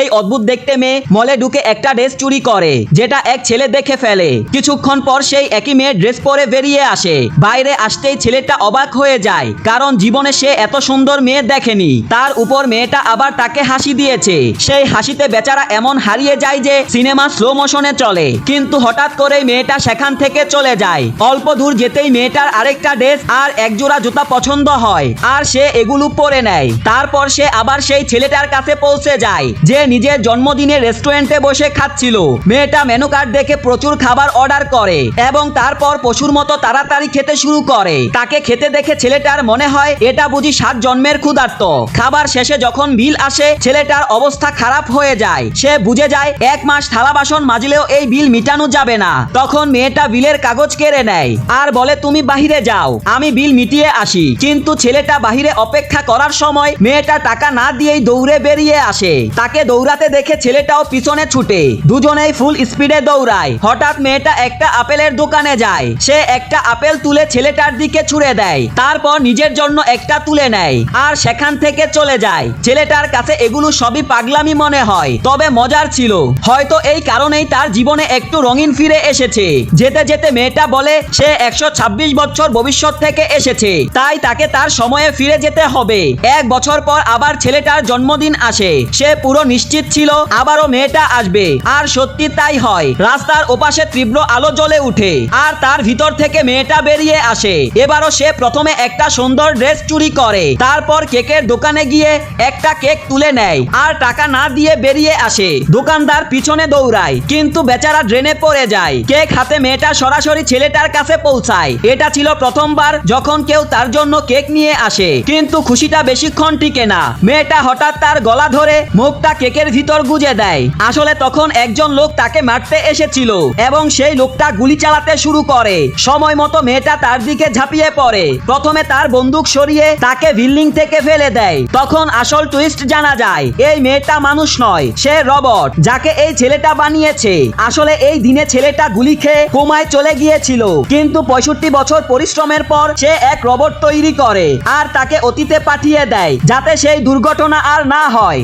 এই অদ্ভুত দেখতে মেয়ে মলে ঢুকে একটা ড্রেস চুরি করে, যেটা এক ছেলে দেখে ফেলে। কিছুক্ষণ পর সেই একই মেয়ে ড্রেস পরে বেরিয়ে আসে। বাইরে আসতেই ছেলেটা অবাক হয়ে যায়, কারণ জীবনে সে এত সুন্দর মেয়ে দেখেনি। তার উপর মেয়েটা আবার তাকে হাসি দিয়েছে। সেই হাসিতে বেচারা এমন হারিয়ে যায় যে সিনেমা স্লো মোশনে চলে। কিন্তু হঠাৎ করে মেয়েটা সেখান থেকে চলে যায়। অল্প দূর যেতেই মেয়েটার আরেকটা ড্রেস আর একজোড়া জুতা পছন্দ হয়, আর সে এগুলো পরে নেয়। তারপর সে আবার সেই ছেলেটার কাছে পৌঁছে যায়, যে নিজের জন্মদিনে রেস্টুরেন্টে বসে খাচ্ছিল। মেয়েটা মেনু কার্ড দেখে প্রচুর খাবার অর্ডার করে এবং তারপর পশুর মতো তাড়াতাড়ি খেতে শুরু করে। তাকে খেতে দেখে ছেলেটার মনে হয়, এটা বুঝি সাত জন্মের ক্ষুধার্ত। খাবার শেষে যখন বিল আসে, ছেলেটার অবস্থা খারাপ হয়ে যায়। সে বুঝে যায়, এক মাস থালা বাসন মাজলেও এই বিল মিটানো যাবে না। তখন মেয়েটা বিলের কাগজ কেড়ে নেয়, আর বলে, তুমি বাহিরে যাও, আমি বিল মিটিয়ে আসি। কিন্তু ছেলেটা বাহিরে অপেক্ষা করার সময় মেয়েটা টাকা না দিয়েই দৌড়ে বেরিয়ে আসে। তাকে দৌড়াতে দেখে ছেলেটাও পিছনে ছুটে। দুজনেই ফুল স্পিডে দৌড়ায়। হঠাৎ মেয়েটা একটা আপেলের দোকানে যায়। সে একটা আপেল তুলে ছেলেটার দিকে ছুড়ে দেয়। তারপর নিজের জন্য একটা তুলে নেয় আর সেখান থেকে চলে যায়। ছেলেটার কাছে এগুলো সবই পাগলামি মনে হয়, তবে মজার ছিল। হয়তো এই কারণেই তার জীবনে একটু রঙিন ফিরে এসেছে। যেতে যেতে মেয়েটা বলে, সে একশো ছাব্বিশ বছর ভবিষ্যৎ থেকে এসেছে। তাই তাকে তার সময়ে ফিরে যেতে হবে। এক বছর পর আবার ছেলেটার জন্মদিন আসে। সে পুরো নিশ্চিত ছিল, আবারও মেয়েটা আসবে। আর সত্যি তাই হয়, রাস্তার ওপাশে তীব্র আলো জ্বলে উঠে। আর তার ভিতর থেকে মেয়েটা বেরিয়ে আসে। এবারও সে প্রথমে একটা সুন্দর ড্রেস চুরি করে। তারপর কেকের দোকানে গিয়ে একটা কেক তুলে নেয়। আর টাকা না দিয়ে বেরিয়ে আসে। দোকানদার পিছনে দৌড়ায়, কিন্তু বেচারা ড্রেনে পড়ে যায়। কেক হাতে মেয়েটা সরাসরি ছেলেটার কাছে পৌঁছায়। এটা ছিল প্রথমবার যখন কেউ তার জন্য কেক নিয়ে আসে। কিন্তু খুশিটা বেশিক্ষণ টিকে না। মেয়েটা হঠাৎ তার গলা ধরে মুখটা কেকের ভিতর গুজে দেয়। আসলে তখন একজন লোক তাকে মারতে এসেছিল এবং সেই লোকটা গুলি চালাতে শুরু করে। সময় মতো মেয়েটা তার দিকে ঝাঁপিয়ে পড়ে। প্রথমে তার বন্দুক সরিয়ে তাকে বিল্ডিং থেকে ফেলে দেয়। তখন আসল টুইস্ট জানা যায়, এই মেয়েটা মানুষ নয়, সে রবট যাকে এই ছেলেটা বানিয়েছে। আসলে এই দিনে ছেলেটা গুলি খেয়ে কোমায় চলে গিয়েছিল, কিন্তু পঁয়ষট্টি বছর পরিশ্রমের পর সে এক রবট তৈরি করে, আর তাকে অতীতে পাঠিয়ে দেয়, যাতে সেই দুর্ঘটনা আর না হয়।